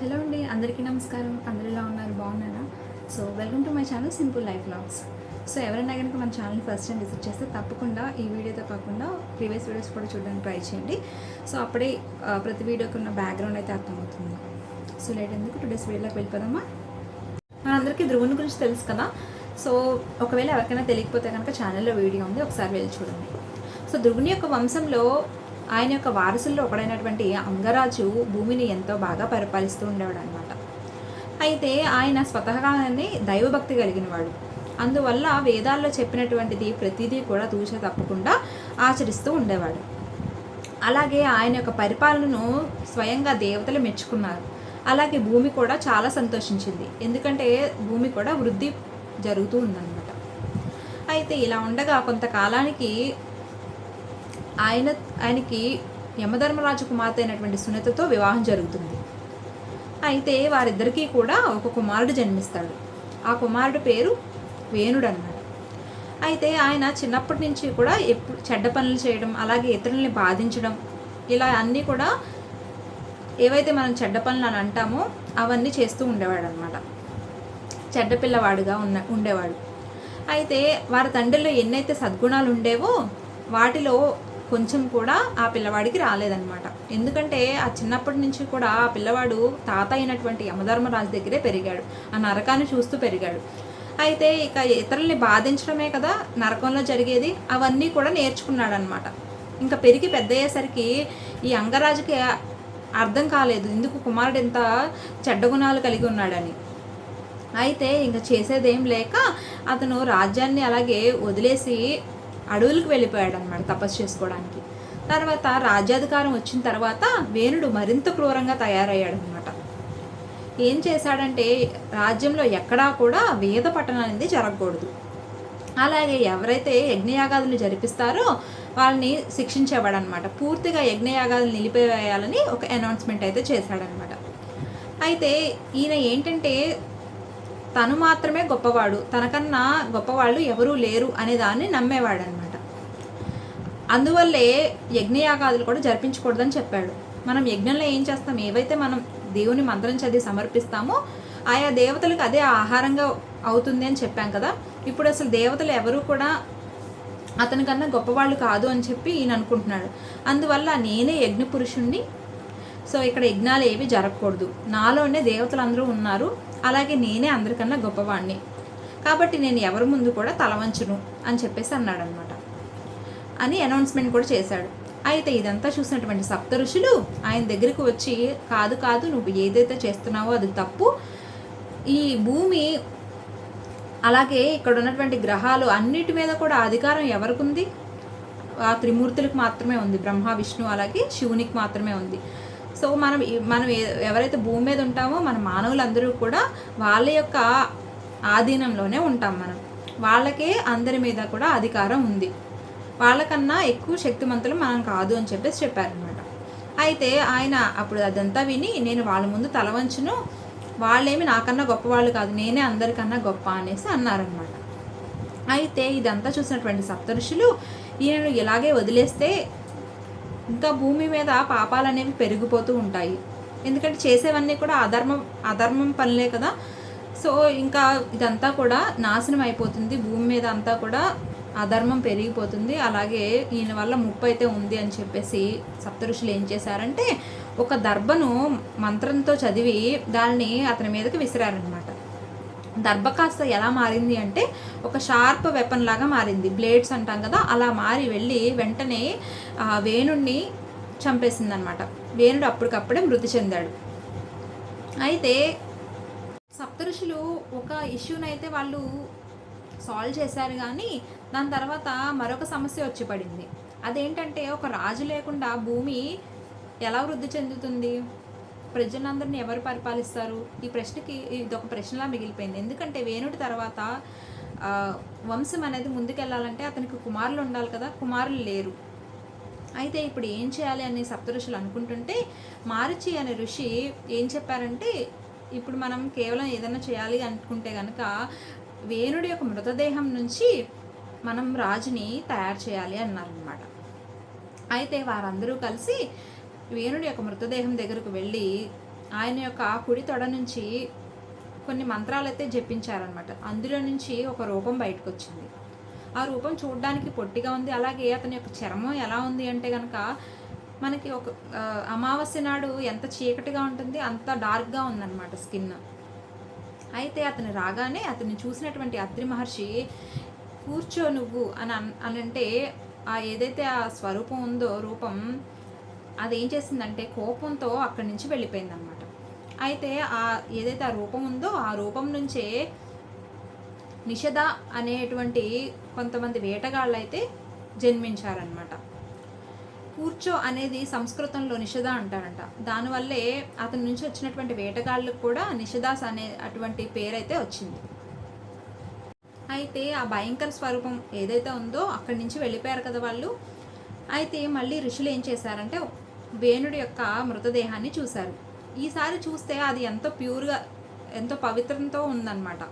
Hello అండి అందరికీ నమస్కారం. అందరూ ఎలా ఉన్నారు? బాగున్నారా? So welcome to my channel simple life logs so ఎవరైనా కనుక మన ఛానల్ ఫస్ట్ టైం విజిట్ చేస్తే తప్పకుండా ఈ వీడియోతో కాకుండా ప్రీవియస్ వీడియోస్ కూడా చూడడానికి ట్రై చేయండి. సో అప్పుడే ప్రతి వీడియోకి ఉన్న బ్యాక్గ్రౌండ్ అయితే అర్థమవుతుంది. సో లేట్ ఎందుకు? టుడేస్ వీడియోలోకి వెళ్ళిపోదామా? మనందరికీ ధ్రువుని గురించి తెలుసు కదా? సో ఒకవేళ ఎవరికైనా తెలియకపోతే కనుక ఛానల్లో వీడియో ఉంది ఒకసారి వెళ్ళి చూడండి. సో ధ్రువుని యొక్క వంశంలో ఆయన యొక్క వారసుల్లో ఒకడైనటువంటి అంగరాజు భూమిని ఎంతో బాగా పరిపాలిస్తూ ఉండేవాడు అనమాట అయితే ఆయన స్వతహాగానే దైవభక్తి కలిగిన వాడు అందువల్ల వేదాల్లో చెప్పినటువంటిది ప్రతిదీ కూడా తూచ తప్పకుండా ఆచరిస్తూ ఉండేవాడు. అలాగే ఆయన యొక్క పరిపాలనను స్వయంగా దేవతలు మెచ్చుకున్నారు. అలాగే భూమి కూడా చాలా సంతోషించింది. ఎందుకంటే భూమి కూడా వృద్ధి జరుగుతూ ఉందన్నమాట. అయితే ఇలా ఉండగా కొంతకాలానికి ఆయన ఆయనకి యమధర్మరాజు కుమార్తె అయినటువంటి సునీతతో వివాహం జరుగుతుంది. అయితే వారిద్దరికీ కూడా ఒక కుమారుడు జన్మిస్తాడు. ఆ కుమారుడు పేరు వేణుడు అన్నమాట అయితే ఆయన చిన్నప్పటి నుంచి కూడా ఎప్పుడు చెడ్డ పనులు చేయడం అలాగే ఇతరుల్ని బాధించడం ఇలా అన్నీ కూడా ఏవైతే మనం చెడ్డ పనులు అని అంటామో అవన్నీ చేస్తూ ఉండేవాడు అనమాట చెడ్డ పిల్లవాడుగా ఉన్న ఉండేవాడు. అయితే వారి తండ్రిలో ఎన్నైతే సద్గుణాలు ఉండేవో వాటిలో కొంచెం కూడా ఆ పిల్లవాడికి రాలేదన్నమాట. ఎందుకంటే ఆ చిన్నప్పటి నుంచి కూడా ఆ పిల్లవాడు తాత అయినటువంటి యమధర్మరాజు దగ్గరే పెరిగాడు. ఆ నరకాన్ని చూస్తూ పెరిగాడు. అయితే ఇక ఇతరుల్ని బాధించడమే కదా నరకంలో జరిగేది అవన్నీ కూడా నేర్చుకున్నాడనమాట ఇంకా పెరిగి పెద్ద అయ్యేసరికి ఈ అంగరాజుకి అర్థం కాలేదు. ఎందుకు కుమారుడు ఎంత చెడ్డ గుణాలు కలిగి ఉన్నాడని. అయితే ఇంకా చేసేదేం లేక అతను రాజ్యాన్ని అలాగే వదిలేసి అడవులకు వెళ్ళిపోయాడు అనమాట తపస్సు చేసుకోవడానికి. తర్వాత రాజ్యాధికారం వచ్చిన తర్వాత వేణుడు మరింత క్రూరంగా తయారయ్యాడు అనమాట ఏం చేశాడంటే రాజ్యంలో ఎక్కడా కూడా వేద పఠనం అనేది జరగకూడదు. అలాగే ఎవరైతే యజ్ఞయాగాదులు జరిపిస్తారో వాళ్ళని శిక్షించేవాడు అనమాట పూర్తిగా యజ్ఞయాగాదులు నిలిపివేయాలని ఒక అనౌన్స్మెంట్ అయితే చేశాడనమాట అయితే ఈయన ఏంటంటే తను మాత్రమే గొప్పవాడు తనకన్నా గొప్పవాళ్ళు ఎవరూ లేరు అనే దాన్ని నమ్మేవాడు అనమాట అందువల్లే యజ్ఞయాగాదులు కూడా జరిపించకూడదని చెప్పాడు. మనం యజ్ఞంలో ఏం చేస్తాం? ఏవైతే మనం దేవుని మంత్రం చదివి సమర్పిస్తామో ఆయా దేవతలకు అదే ఆహారంగా అవుతుంది అని చెప్పాం కదా. ఇప్పుడు అసలు దేవతలు ఎవరు కూడా అతనికన్నా గొప్పవాళ్ళు కాదు అని చెప్పి ఈయన అనుకుంటున్నాడు. అందువల్ల నేనే యజ్ఞ పురుషుణ్ణి సో ఇక్కడ యజ్ఞాలు ఏవి జరగకూడదు. నాలోనే దేవతలు అందరూ ఉన్నారు. అలాగే నేనే అందరికన్నా గొప్పవాణ్ణి. కాబట్టి నేను ఎవరి ముందు కూడా తలవంచును అని చెప్పేసి అన్నాడనమాట అని అనౌన్స్మెంట్ కూడా చేశాడు. అయితే ఇదంతా చూసినటువంటి సప్త ఋషులు ఆయన దగ్గరికి వచ్చి కాదు కాదు నువ్వు ఏదైతే చేస్తున్నావో అది తప్పు. ఈ భూమి అలాగే ఇక్కడ ఉన్నటువంటి గ్రహాలు అన్నిటి మీద కూడా అధికారం ఎవరికి ఉంది? ఆ త్రిమూర్తులకు మాత్రమే ఉంది. బ్రహ్మ విష్ణు అలాగే శివునికి మాత్రమే ఉంది. సో మనం మనం ఎవరైతే భూమి మీద ఉంటామో మన మానవులందరూ కూడా వాళ్ళ యొక్క ఆధీనంలోనే ఉంటాం మనం. వాళ్ళకే అందరి మీద కూడా అధికారం ఉంది. వాళ్ళకన్నా ఎక్కువ శక్తిమంతులు మనం కాదు అని చెప్పేసి చెప్పారనమాట అయితే ఆయన అప్పుడు అదంతా విని నేను వాళ్ళ ముందు తల వంచును వాళ్ళేమి నాకన్నా గొప్పవాళ్ళు కాదు నేనే అందరికన్నా గొప్ప అనేసి అన్నారనమాట అయితే ఇదంతా చూసినటువంటి సప్తఋషులు ఈయనను ఇలాగే వదిలేస్తే ఇంకా భూమి మీద పాపాలు అనేవి పెరిగిపోతూ ఉంటాయి. ఎందుకంటే చేసేవన్నీ కూడా అధర్మం అధర్మం పనులే కదా. సో ఇంకా ఇదంతా కూడా నాశనం అయిపోతుంది. భూమి మీద అంతా కూడా అధర్మం పెరిగిపోతుంది. అలాగే ఈయన వల్ల ముప్పు అయితే ఉంది అని చెప్పేసి సప్తఋషులు ఏం చేశారంటే ఒక దర్భను మంత్రంతో చదివి దాన్ని అతని మీదకి విసిరారనమాట దర్భకాస్త ఎలా మారింది అంటే ఒక షార్ప్ వెపన్ లాగా మారింది. బ్లేడ్స్ అంటాం కదా అలా మారి వెళ్ళి వెంటనే వేణుణ్ణి చంపేసిందనమాట. వేణుడు అప్పటికప్పుడే మృతి చెందాడు. అయితే సప్తఋషులు ఒక ఇష్యూనైతే వాళ్ళు సాల్వ్ చేశారు కానీ దాని తర్వాత మరొక సమస్య వచ్చి పడింది. అదేంటంటే ఒక రాజు లేకుండా భూమి ఎలా వృద్ధి చెందుతుంది? ప్రజలందరినీ ఎవరు పరిపాలిస్తారు? ఈ ప్రశ్నకి ఇది ఒక ప్రశ్నలా మిగిలిపోయింది. ఎందుకంటే వేణుడి తర్వాత వంశం అనేది ముందుకెళ్ళాలంటే అతనికి కుమారులు ఉండాలి కదా కుమారులు లేరు. అయితే ఇప్పుడు ఏం చేయాలి అని సప్తఋషులు అనుకుంటుంటే మారుచి అనే ఋషి ఏం చెప్పారంటే ఇప్పుడు మనం కేవలం ఏదైనా చేయాలి అనుకుంటే కనుక వేణుడి యొక్క మృతదేహం నుంచి మనం రాజుని తయారు చేయాలి అన్నారనమాట అయితే వారందరూ కలిసి వేణుడి యొక్క మృతదేహం దగ్గరకు వెళ్ళి ఆయన యొక్క కుడి తొడ నుంచి కొన్ని మంత్రాలు అయితే జపించారనమాట అందులో నుంచి ఒక రూపం బయటకు వచ్చింది ఆ రూపం చూడడానికి పొట్టిగా ఉంది. అలాగే అతని యొక్క చర్మం ఎలా ఉంది అంటే కనుక మనకి ఒక అమావాస్య నాడు ఎంత చీకటిగా ఉంటుంది అంత డార్క్గా ఉందన్నమాట స్కిన్. అయితే అతను రాగానే అతన్ని చూసినటువంటి అత్రి మహర్షి కూర్చో నువ్వు అని అన్- అని అంటే ఆ ఏదైతే ఆ స్వరూపం ఉందో రూపం అది ఏం చేసిందంటే కోపంతో అక్కడి నుంచి వెళ్ళిపోయిందనమాట అయితే ఆ ఏదైతే ఆ రూపం ఉందో ఆ రూపం నుంచే నిషధ అనేటువంటి కొంతమంది వేటగాళ్ళు అయితే జన్మించారనమాట కూర్చో అనేది సంస్కృతంలో నిషధ అంటారంట. దానివల్లే అతని నుంచి వచ్చినటువంటి వేటగాళ్ళకు కూడా నిషదాస్ అనే అటువంటి పేరైతే వచ్చింది. అయితే ఆ భయంకర స్వరూపం ఏదైతే ఉందో అక్కడి నుంచి వెళ్ళిపోయారు కదా వాళ్ళు. అయితే మళ్ళీ ఋషులు ఏం చేశారంటే వేణుడి యొక్క మృతదేహాన్ని చూశారు. ఈసారి చూస్తే అది ఎంతో ప్యూర్గా ఎంతో పవిత్రంతో ఉందన్నమాట.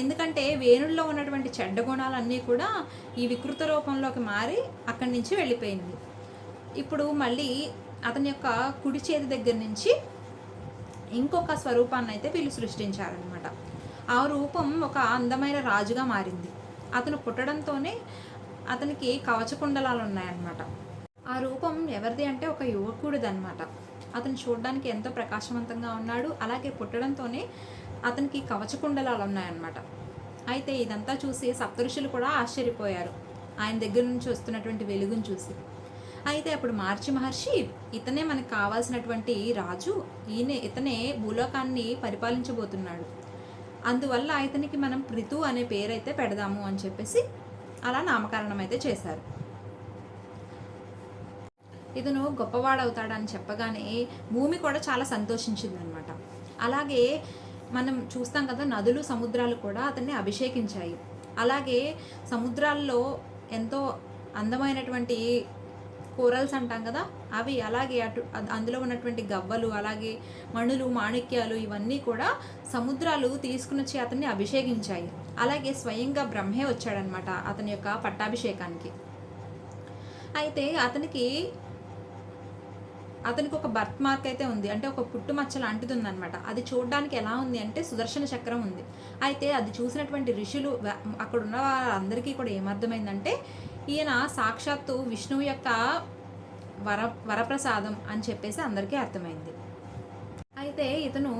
ఎందుకంటే వేణుల్లో ఉన్నటువంటి చెడ్డ గుణాలన్నీ కూడా ఈ వికృత రూపంలోకి మారి అక్కడి నుంచి వెళ్ళిపోయింది. ఇప్పుడు మళ్ళీ అతని యొక్క కుడి చేతి దగ్గర నుంచి ఇంకొక స్వరూపాన్ని అయితే వీళ్ళు సృష్టించారనమాట ఆ రూపం ఒక అందమైన రాజుగా మారింది. అతను పుట్టడంతోనే అతనికి కవచకుండలాలు ఉన్నాయన్నమాట. ఆ రూపం ఎవరిది అంటే ఒక యువకుడిది అనమాట అతను చూడడానికి ఎంతో ప్రకాశవంతంగా ఉన్నాడు. అలాగే పుట్టడంతోనే అతనికి కవచకుండలాలు ఉన్నాయన్నమాట అయితే ఇదంతా చూసి సప్తఋషులు కూడా ఆశ్చర్యపోయారు. ఆయన దగ్గర నుంచి వస్తున్నటువంటి వెలుగును చూసి. అయితే అప్పుడు మార్చి మహర్షి ఇతనే మనకు కావాల్సినటువంటి రాజు ఈయన ఇతనే భూలోకాన్ని పరిపాలించబోతున్నాడు. అందువల్ల ఇతనికి మనం పృథు అనే పేరైతే పెడదాము అని చెప్పేసి అలా నామకరణం అయితే చేశారు. ఇతను గొప్పవాడవుతాడని చెప్పగానే భూమి కూడా చాలా సంతోషించింది అనమాట అలాగే మనం చూస్తాం కదా నదులు సముద్రాలు కూడా అతన్ని అభిషేకించాయి. అలాగే సముద్రాల్లో ఎంతో అందమైనటువంటి కూరల్స్ అంటాం కదా అవి అలాగే అటు అందులో ఉన్నటువంటి గవ్వలు అలాగే మణులు మాణిక్యాలు ఇవన్నీ కూడా సముద్రాలు తీసుకుని వచ్చి అతన్ని అభిషేకించాయి. అలాగే స్వయంగా బ్రహ్మే వచ్చాడనమాట అతని యొక్క పట్టాభిషేకానికి. అయితే అతనికి అతనికి ఒక బర్త్ మార్క్ అయితే ఉంది. అంటే ఒక పుట్టుమచ్చ లాంటిది ఉందన్నమాట. అది చూడడానికి ఎలా ఉంది అంటే సుదర్శన చక్రం ఉంది. అయితే అది చూసినటువంటి ఋషులు అక్కడ ఉన్న వాళ్ళందరికీ కూడా ఏమర్థమైందంటే ఈయన సాక్షాత్తు విష్ణువు యొక్క వర వరప్రసాదం అని చెప్పేసి అందరికీ అర్థమైంది. అయితే ఇతను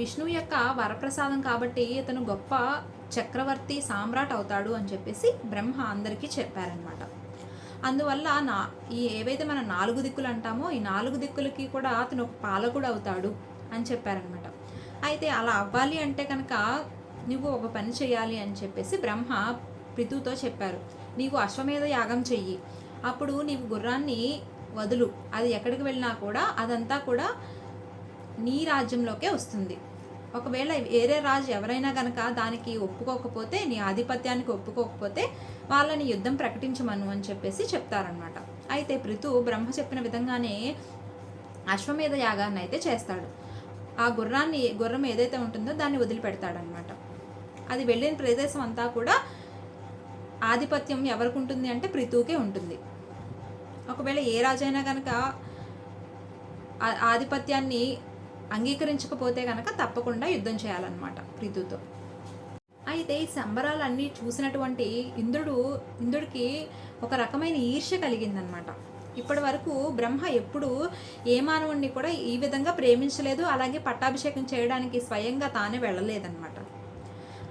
విష్ణువు యొక్క వరప్రసాదం కాబట్టి ఇతను గొప్ప చక్రవర్తి సామ్రాట్ అవుతాడు అని చెప్పేసి బ్రహ్మ అందరికీ చెప్పారనమాట అందువల్ల నా ఈ ఏవైతే మనం నాలుగు దిక్కులు అంటామో ఈ నాలుగు దిక్కులకి కూడా అతను ఒక పాలకుడు అవుతాడు అని చెప్పారనమాట అయితే అలా అవ్వాలి అంటే కనుక నువ్వు ఒక పని చేయాలి అని చెప్పేసి బ్రహ్మ పృథుతో చెప్పారు. నీవు అశ్వమేధ యాగం చెయ్యి. అప్పుడు నీవు గుర్రాన్ని వదులు. అది ఎక్కడికి వెళ్ళినా కూడా అదంతా కూడా నీ రాజ్యంలోకే వస్తుంది. ఒకవేళ వేరే రాజు ఎవరైనా కనుక దానికి ఒప్పుకోకపోతే నీ ఆధిపత్యానికి ఒప్పుకోకపోతే వాళ్ళని యుద్ధం ప్రకటించమను అని చెప్పేసి చెప్తారనమాట అయితే పృథు బ్రహ్మ చెప్పిన విధంగానే అశ్వమేధ యాగాన్ని అయితే చేస్తాడు. ఆ గుర్రాన్ని గుర్రం ఏదైతే ఉంటుందో దాన్ని వదిలిపెడతాడనమాట అది వెళ్ళిన ప్రదేశం అంతా కూడా ఆధిపత్యం ఎవరికి ఉంటుంది అంటే పృథువుకే ఉంటుంది. ఒకవేళ ఏ రాజైనా కనుక ఆధిపత్యాన్ని అంగీకరించకపోతే కనుక తప్పకుండా యుద్ధం చేయాలన్నమాట పృథుతో. అయితే ఈ సంబరాలన్నీ చూసినటువంటి ఇంద్రుడు ఇంద్రుడికి ఒక రకమైన ఈర్ష్య కలిగిందనమాట ఇప్పటి వరకు బ్రహ్మ ఎప్పుడు ఏ మానవుణ్ణి కూడా ఈ విధంగా ప్రేమించలేదు అలాగే పట్టాభిషేకం చేయడానికి స్వయంగా తానే వెళ్ళలేదన్నమాట.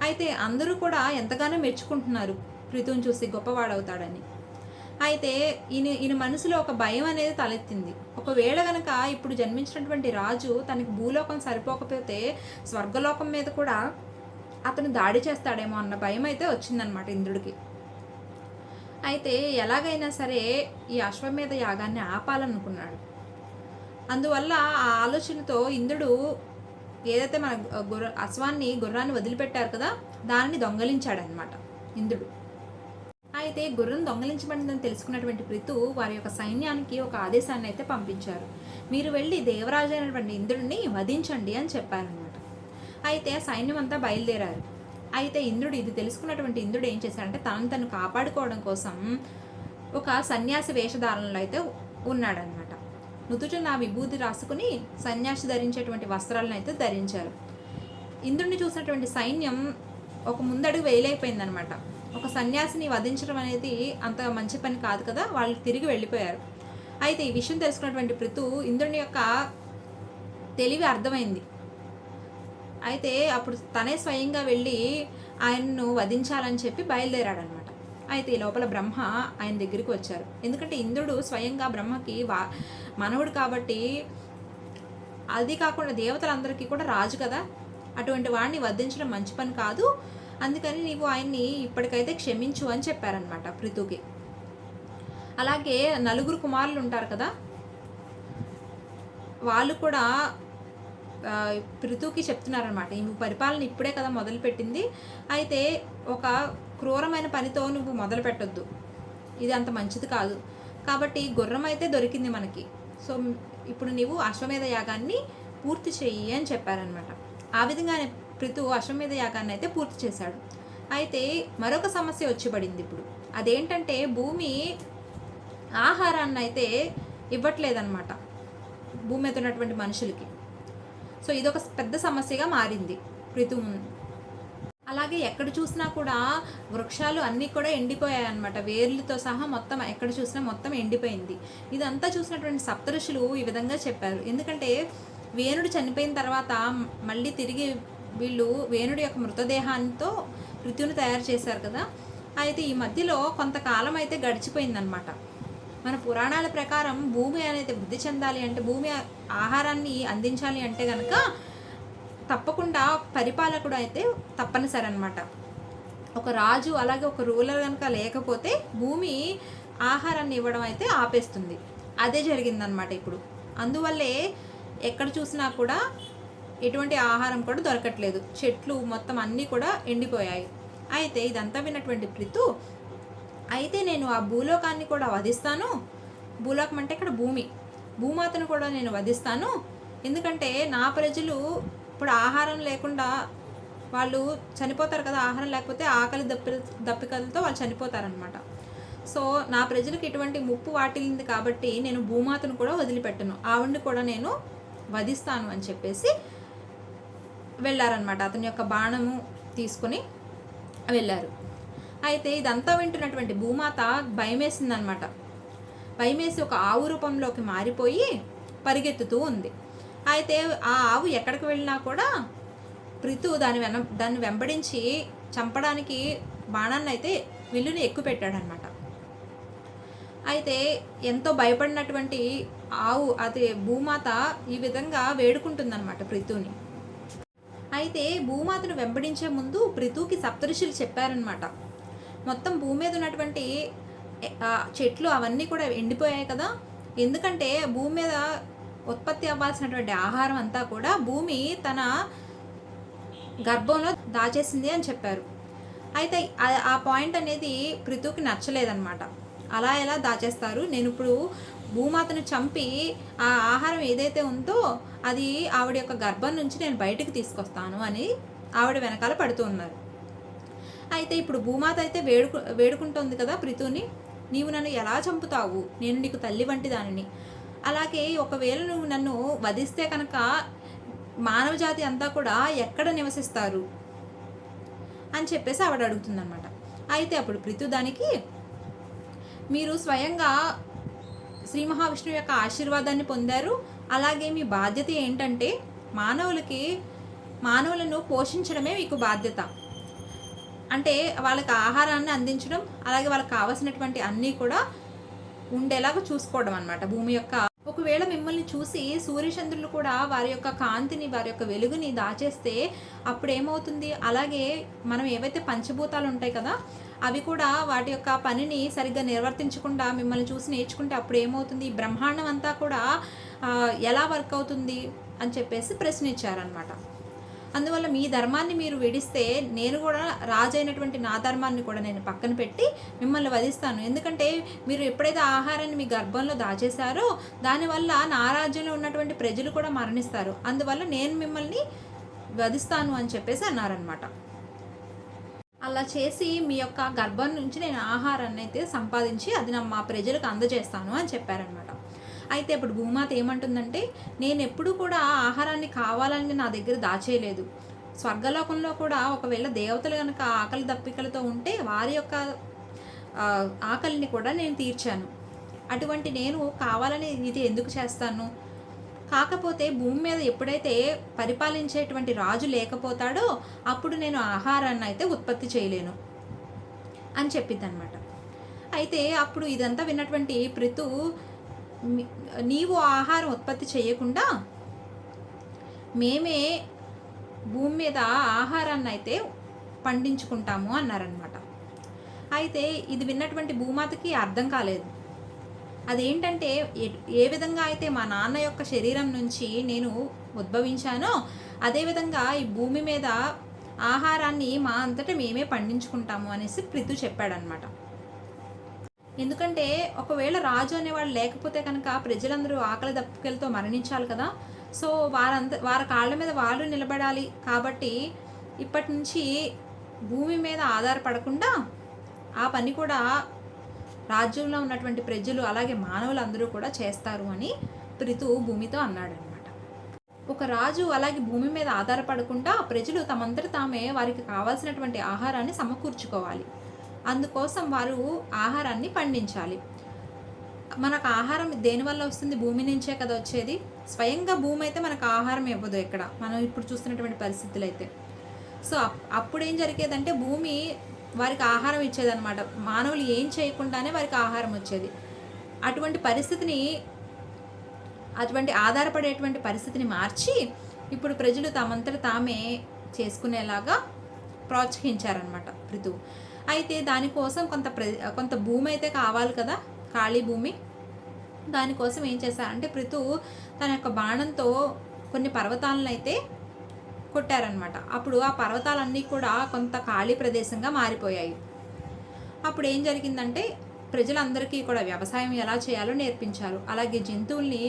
అయితే అందరూ కూడా ఎంతగానో మెచ్చుకుంటున్నారు ప్రీతుని చూసి గొప్పవాడవుతాడని. అయితే ఈయన ఈయన మనసులో ఒక భయం అనేది తలెత్తింది. ఒకవేళ గనక ఇప్పుడు జన్మించినటువంటి రాజు తనకి భూలోకం సరిపోకపోతే స్వర్గలోకం మీద కూడా అతను దాడి చేస్తాడేమో అన్న భయం అయితే వచ్చిందనమాట ఇంద్రుడికి. అయితే ఎలాగైనా సరే ఈ అశ్వమేధ యాగాన్ని ఆపాలనుకున్నాడు. అందువల్ల ఆ ఆలోచనతో ఇంద్రుడు ఏదైతే మన గుర్ర అశ్వాన్ని గుర్రాన్ని వదిలిపెట్టారు కదా దానిని దొంగలించాడనమాట ఇంద్రుడు. అయితే గుర్రం దొంగలించబడిందని తెలుసుకున్నటువంటి ప్రితు వారి యొక్క సైన్యానికి ఒక ఆదేశాన్ని అయితే పంపించారు. మీరు వెళ్ళి దేవరాజు అయినటువంటి ఇంద్రుడిని వధించండి అని చెప్పారనమాట అయితే సైన్యం అంతా బయలుదేరారు. అయితే ఇంద్రుడు ఇది తెలుసుకున్నటువంటి ఇంద్రుడు ఏం చేశాడంటే తనను తను కాపాడుకోవడం కోసం ఒక సన్యాసి వేషధారణలో అయితే ఉన్నాడనమాట నుదుటిన ఆ విభూతి రాసుకుని సన్యాసి ధరించేటువంటి వస్త్రాలను అయితే ధరించారు. ఇంద్రుడిని చూసినటువంటి సైన్యం ఒక ముందడుగు వేయలేకపోయిందనమాట ఒక సన్యాసిని వధించడం అనేది అంత మంచి పని కాదు కదా వాళ్ళు తిరిగి వెళ్ళిపోయారు. అయితే ఈ విషయం తెలుసుకున్నటువంటి పృథు ఇంద్రుని యొక్క తెలివి అర్థమైంది. అయితే అప్పుడు తనే స్వయంగా వెళ్ళి ఆయన్ను వధించాలని చెప్పి బయలుదేరాడనమాట. అయితే ఈ లోపల బ్రహ్మ ఆయన దగ్గరికి వచ్చారు. ఎందుకంటే ఇంద్రుడు స్వయంగా బ్రహ్మకి వా మనవుడు కాబట్టి అది కాకుండా దేవతలందరికీ కూడా రాజు కదా. అటువంటి వాడిని వధించడం మంచి పని కాదు. అందుకని నీవు ఆయన్ని ఇప్పటికైతే క్షమించు అని చెప్పారనమాట పృథుకి అలాగే నలుగురు కుమారులు ఉంటారు కదా. వాళ్ళు కూడా పృథుకి చెప్తున్నారనమాట నువ్వు పరిపాలన ఇప్పుడే కదా మొదలుపెట్టింది. అయితే ఒక క్రూరమైన పనితో నువ్వు మొదలు పెట్టొద్దు. ఇది అంత మంచిది కాదు. కాబట్టి గుర్రం అయితే దొరికింది మనకి. సో ఇప్పుడు నీవు అశ్వమేధ యాగాన్ని పూర్తి చెయ్యి అని చెప్పారనమాట ఆ విధంగానే పృథు అశ్వమేధ యాగాన్ని అయితే పూర్తి చేశాడు. అయితే మరొక సమస్య వచ్చి పడింది ఇప్పుడు. అదేంటంటే భూమి ఆహారాన్ని అయితే ఇవ్వట్లేదన్నమాట. భూమి మీద ఉన్నటువంటి మనుషులకి. సో ఇదొక పెద్ద సమస్యగా మారింది పృథు అలాగే ఎక్కడ చూసినా కూడా వృక్షాలు అన్నీ కూడా ఎండిపోయాయి అనమాట వేర్లతో సహా మొత్తం ఎక్కడ చూసినా మొత్తం ఎండిపోయింది. ఇదంతా చూసినటువంటి సప్తఋషులు ఈ విధంగా చెప్పారు. ఎందుకంటే వేణుడు చనిపోయిన తర్వాత మళ్ళీ తిరిగి వీళ్ళు వేణుడి యొక్క మృతదేహాంతో మృత్యుని తయారు చేశారు కదా. అయితే ఈ మధ్యలో కొంతకాలం అయితే గడిచిపోయిందనమాట మన పురాణాల ప్రకారం భూమి అనేది వృద్ధి చెందాలి అంటే భూమి ఆహారాన్ని అందించాలి అంటే కనుక తప్పకుండా పరిపాలకుడు అయితే తప్పనిసరి అనమాట ఒక రాజు అలాగే ఒక రూలర్ కనుక లేకపోతే భూమి ఆహారాన్ని ఇవ్వడం అయితే ఆపేస్తుంది. అదే జరిగిందనమాట ఇప్పుడు. అందువల్లే ఎక్కడ చూసినా కూడా ఎటువంటి ఆహారం కూడా దొరకట్లేదు. చెట్లు మొత్తం అన్నీ కూడా ఎండిపోయాయి. అయితే ఇదంతా విన్నటువంటి ప్రితు అయితే నేను ఆ భూలోకాన్ని కూడా వధిస్తాను. భూలోకం అంటే ఇక్కడ భూమి. భూమాతను కూడా నేను వధిస్తాను. ఎందుకంటే నా ప్రజలు ఇప్పుడు ఆహారం లేకుండా వాళ్ళు చనిపోతారు కదా ఆహారం లేకపోతే ఆకలి దప్పి దప్పికలతో వాళ్ళు చనిపోతారనమాట సో నా ప్రజలకు ఎటువంటి ముప్పు వాటిల్లింది కాబట్టి నేను భూమాతను కూడా వదిలిపెట్టను. ఆవిడ్ని కూడా నేను వధిస్తాను అని చెప్పేసి వెళ్ళారనమాట అతని యొక్క బాణము తీసుకొని వెళ్ళారు. అయితే ఇదంతా వింటున్నటువంటి భూమాత భయమేసిందనమాట. భయమేసి ఒక ఆవు రూపంలోకి మారిపోయి పరిగెత్తుతూ ఉంది. అయితే ఆ ఆవు ఎక్కడికి వెళ్ళినా కూడా ప్రితు దాని వెన దాన్ని వెంబడించి చంపడానికి బాణాన్ని అయితే విల్లుని ఎక్కువ పెట్టాడనమాట అయితే ఎంతో భయపడినటువంటి ఆవు అది భూమాత ఈ విధంగా వేడుకుంటుందన్నమాట ప్రితుని. అయితే భూమాతను వెంబడించే ముందు ప్రితుకి సప్తఋషులు చెప్పారనమాట. మొత్తం భూమి మీద ఉన్నటువంటి చెట్లు అవన్నీ కూడా ఎండిపోయాయి కదా. ఎందుకంటే భూమి మీద ఉత్పత్తి అవ్వాల్సినటువంటి ఆహారం అంతా కూడా భూమి తన గర్భంలో దాచేసింది అని చెప్పారు. అయితే ఆ- ఆ పాయింట్ అనేది పృథుకి నచ్చలేదన్నమాట. అలా ఎలా దాచేస్తారు? నేను ఇప్పుడు భూమాతను చంపి ఆ ఆహారం ఏదైతే ఉందో అది ఆవిడ యొక్క గర్భం నుంచి నేను బయటకు తీసుకొస్తాను అని ఆవిడ వెనకాల పడుతూ ఉన్నారు. అయితే ఇప్పుడు భూమాత అయితే వేడుకు వేడుకుంటోంది కదా పృథుని నీవు నన్ను ఎలా చంపుతావు? నేను నీకు తల్లి వంటి దానిని. అలాగే ఒకవేళ నువ్వు నన్ను వధిస్తే కనుక మానవజాతి అంతా కూడా ఎక్కడ నివసిస్తారు? అని చెప్పేసి ఆవిడ అడుగుతుందనమాట అయితే అప్పుడు పృథు దానికి మీరు స్వయంగా శ్రీ మహావిష్ణువు యొక్క ఆశీర్వాదాన్ని పొందారు. అలాగే మీ బాధ్యత ఏంటంటే మానవులకి మానవులను పోషించడమే మీకు బాధ్యత. అంటే వాళ్ళకి ఆహారాన్ని అందించడం అలాగే వాళ్ళకి కావాల్సినటువంటి అన్నీ కూడా ఉండేలాగా చూసుకోవడం అనమాట భూమి యొక్క. ఒకవేళ మిమ్మల్ని చూసి సూర్యచంద్రులు కూడా వారి యొక్క కాంతిని వారి యొక్క వెలుగుని దాచేస్తే అప్పుడు ఏమవుతుంది అలాగే మనం ఏవైతే పంచభూతాలు ఉంటాయి కదా అవి కూడా వాటి యొక్క పనిని సరిగ్గా నిర్వర్తించకుండా మిమ్మల్ని చూసి నేర్చుకుంటే అప్పుడు ఏమవుతుంది బ్రహ్మాండం అంతా కూడా ఎలా వర్క్ అవుతుంది? అని చెప్పేసి ప్రశ్నించారనమాట అందువల్ల మీ ధర్మాన్ని మీరు విడిస్తే నేను కూడా రాజైనటువంటి నా ధర్మాన్ని కూడా నేను పక్కన పెట్టి మిమ్మల్ని వధిస్తాను. ఎందుకంటే మీరు ఎప్పుడైతే ఆహారాన్ని మీ గర్భంలో దాచేశారో దానివల్ల నా రాజ్యంలో ఉన్నటువంటి ప్రజలు కూడా మరణిస్తారు. అందువల్ల నేను మిమ్మల్ని వధిస్తాను అని చెప్పేసి అన్నారనమాట అలా చేసి మీ యొక్క గర్భం నుంచి నేను ఆహారాన్ని అయితే సంపాదించి అది నా మా ప్రజలకు అందజేస్తాను అని చెప్పారనమాట అయితే ఇప్పుడు భూమాత ఏమంటుందంటే నేను ఎప్పుడూ కూడా ఆహారాన్ని కావాలని నా దగ్గర దాచేయలేదు. స్వర్గలోకంలో కూడా ఒకవేళ దేవతలు కనుక ఆకలి దప్పికలతో ఉంటే వారి యొక్క ఆకలిని కూడా నేను తీర్చాను. అటువంటి నేను కావాలని ఇది ఎందుకు చేస్తాను? కాకపోతే భూమి మీద ఎప్పుడైతే పరిపాలించేటువంటి రాజు లేకపోతాడో అప్పుడు నేను ఆహారాన్ని అయితే ఉత్పత్తి చేయలేను. అని చెప్పింది అయితే అప్పుడు ఇదంతా విన్నటువంటి పృథు నీవు ఆహారం ఉత్పత్తి చేయకుండా మేమే భూమి మీద ఆహారాన్ని అయితే పండించుకుంటాము అన్నారనమాట అయితే ఇది విన్నటువంటి భూమాతకి అర్థం కాలేదు. అదేంటంటే ఏ- ఏ విధంగా అయితే మా నాన్న యొక్క శరీరం నుంచి నేను ఉద్భవించానో అదేవిధంగా ఈ భూమి మీద ఆహారాన్ని మా అంతటా మేమే పండించుకుంటాము అనేసి పృథు చెప్పాడనమాట ఎందుకంటే ఒకవేళ రాజు అనేవాడు లేకపోతే కనుక ప్రజలందరూ ఆకలి దప్పికలతో మరణించాలి కదా. సో వారంత వారి కాళ్ళ మీద వాళ్ళు నిలబడాలి. కాబట్టి ఇప్పటి నుంచి భూమి మీద ఆధారపడకుండా ఆ పని కూడా రాజ్యంలో ఉన్నటువంటి ప్రజలు అలాగే మానవులు అందరూ కూడా చేస్తారు అని ప్రితు భూమితో అన్నాడనమాట ఒక రాజు అలాగే భూమి మీద ఆధారపడకుండా ప్రజలు తమంతట తామే వారికి కావాల్సినటువంటి ఆహారాన్ని సమకూర్చుకోవాలి. అందుకోసం వారు ఆహారాన్ని పండించాలి. మనకు ఆహారం దేనివల్ల వస్తుంది? భూమి నుంచే కదా వచ్చేది? స్వయంగా భూమి అయితే మనకు ఆహారం ఇవ్వదు ఇక్కడ మనం ఇప్పుడు చూస్తున్నటువంటి పరిస్థితులు అయితే. సో అప్పుడు ఏం జరిగేదంటే భూమి వారికి ఆహారం ఇచ్చేదన్నమాట. మానవులు ఏం చేయకుండానే వారికి ఆహారం వచ్చేది. అటువంటి పరిస్థితిని అటువంటి ఆధారపడేటువంటి పరిస్థితిని మార్చి ఇప్పుడు ప్రజలు తమంతట తామే చేసుకునేలాగా ప్రోత్సహించారనమాట ఋతువు అయితే దానికోసం కొంత ప్ర కొంత భూమి అయితే కావాలి కదా ఖాళీ భూమి. దానికోసం ఏం చేశారంటే పృథు తన యొక్క బాణంతో కొన్ని పర్వతాలను అయితే కొట్టారనమాట. అప్పుడు ఆ పర్వతాలన్నీ కూడా కొంత ఖాళీ ప్రదేశంగా మారిపోయాయి. అప్పుడు ఏం జరిగిందంటే ప్రజలందరికీ కూడా వ్యవసాయం ఎలా చేయాలో నేర్పించారు. అలాగే జంతువుల్ని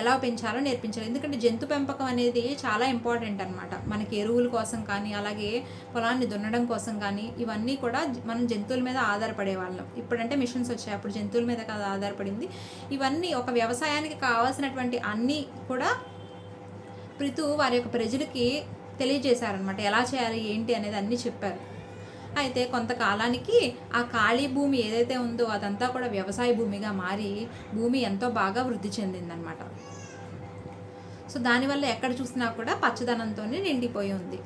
ఎలా పెంచాలో నేర్పించాలి. ఎందుకంటే జంతు పెంపకం అనేది చాలా ఇంపార్టెంట్ అనమాట మనకి ఎరువుల కోసం కానీ అలాగే పొలాన్ని దున్నడం కోసం కానీ ఇవన్నీ కూడా మనం జంతువుల మీద ఆధారపడే వాళ్ళం. ఇప్పుడంటే మిషన్స్ వచ్చాయి అప్పుడు జంతువుల మీద కాదు ఆధారపడింది. ఇవన్నీ ఒక వ్యవసాయానికి కావాల్సినటువంటి అన్నీ కూడా ప్రతి వారి యొక్క ప్రజలకి తెలియజేశారనమాట ఎలా చేయాలి ఏంటి అనేది అన్నీ చెప్పారు. అయితే కొంతకాలానికి ఆ ఖాళీ భూమి ఏదైతే ఉందో అదంతా కూడా వ్యవసాయ భూమిగా మారి భూమి ఎంతో బాగా వృద్ధి చెందిందనమాట సో దానివల్ల ఎక్కడ చూసినా కూడా పచ్చదనంతోనే నిండిపోయి ఉంది.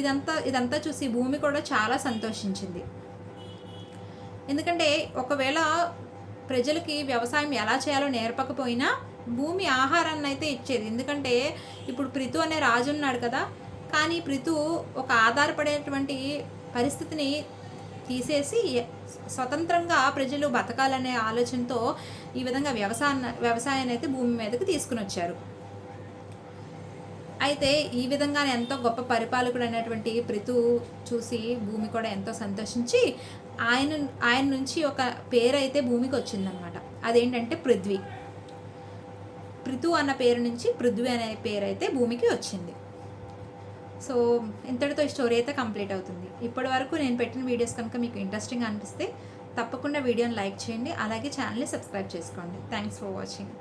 ఇదంతా ఇదంతా చూసి భూమి కూడా చాలా సంతోషించింది. ఎందుకంటే ఒకవేళ ప్రజలకి వ్యవసాయం ఎలా చేయాలో నేర్పకపోయినా భూమి ఆహారాన్ని అయితే ఇచ్చేది. ఎందుకంటే ఇప్పుడు ప్రితు అనే రాజు ఉన్నాడు కదా. కానీ ప్రితు ఒక ఆధారపడేటువంటి పరిస్థితిని తీసేసి స్వతంత్రంగా ప్రజలు బతకాలనే ఆలోచనతో ఈ విధంగా వ్యవసాయ వ్యవసాయాన్ని అయితే భూమి మీదకి తీసుకుని వచ్చారు. అయితే ఈ విధంగానే ఎంతో గొప్ప పరిపాలకుడు అనేటువంటి పృథు చూసి భూమి కూడా ఎంతో సంతోషించి ఆయన ఆయన నుంచి ఒక పేరు అయితే భూమికి వచ్చిందనమాట అదేంటంటే పృథ్వీ. పృథు అన్న పేరు నుంచి పృథ్వీ అనే పేరు అయితే భూమికి వచ్చింది. సో ఇంతటితో ఈ స్టోరీ అయితే కంప్లీట్ అవుతుంది. ఇప్పటి వరకు నేను పెట్టిన వీడియోస్ కనుక మీకు ఇంట్రెస్టింగ్ అనిపిస్తే తప్పకుండా వీడియోని లైక్ చేయండి. అలాగే ఛానల్ని సబ్స్క్రైబ్ చేసుకోండి. Thanks for watching.